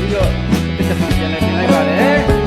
ပြီးတော့တစ်ချက်ပြန်လဲပြင်လိုက်ပါတယ်